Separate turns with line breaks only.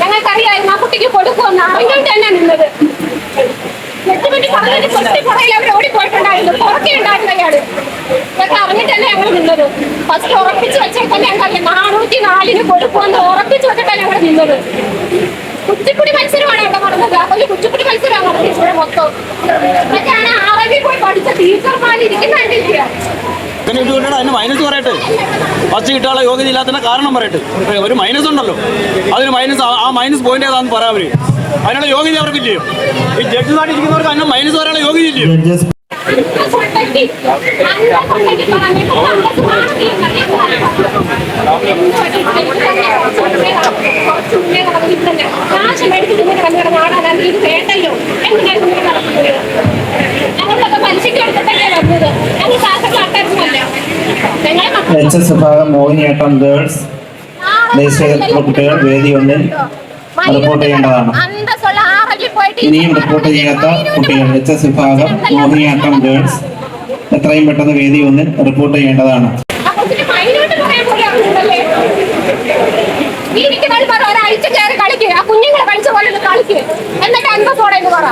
ഞങ്ങൾക്കറിയായിരുന്നു ആ കുട്ടിക്ക് കൊടുക്കുമെന്ന്. അറിഞ്ഞിട്ട് തന്നെ നിന്നത്. ഫസ്റ്റ് ഉറപ്പിച്ച് വെച്ചേക്കല്ലേ ഞങ്ങൾ നാനൂറ്റി നാലിന് കൊടുക്കുമെന്ന് ഉറപ്പിച്ച് വെച്ചിട്ടാണ് മൊത്തം. പഠിച്ച
അങ്ങനെ ഇത് കൊണ്ടാണ് അതിന് മൈനസ് പറയട്ടെ. ഫസ്റ്റ് കിട്ടാനുള്ള യോഗ്യത ഇല്ലാത്തതിന്റെ കാരണം പറയട്ടെ. ഒരു മൈനസ് ഉണ്ടല്ലോ. അതിന് മൈനസ് ആ മൈനസ് പോയിന്റ് ഏതാണെന്ന് പറയാൻ അവർ. അതിനുള്ള യോഗ്യത അവർക്കില്ലയോ ഈ ജഡ്ജ് നാട്ടിരിക്കുന്നവർക്ക് അതിന് മൈനസ് പറയാനുള്ള യോഗ്യത ഇല്ലയോ
വേണ്ടല്ലോ. എന്തിനാണ് നിങ്ങൾ
എച്ച് എസ് വിഭാഗം മോഹിനിയാട്ടം ഗേൾസ്. ദേശീയ കുട്ടികൾ വേദി ഒന്നിൽ റിപ്പോർട്ട് ചെയ്യേണ്ടതാണ്. ഇനിയും റിപ്പോർട്ട് ചെയ്യാത്ത കുട്ടികൾ എച്ച് എസ് വിഭാഗം മോഹിനിയാട്ടം ഗേൾസ്. എത്രയും പെട്ടെന്ന് വേദി ഒന്നിൽ റിപ്പോർട്ട് ചെയ്യേണ്ടതാണ്
ഒരാഴ്ച കയറി കളിക്കുക കുഞ്ഞുങ്ങളെ കളിച്ച പോലെ കളിക്കുക എന്നിട്ട് അന്തസ്സോടെ എന്ന് പറ.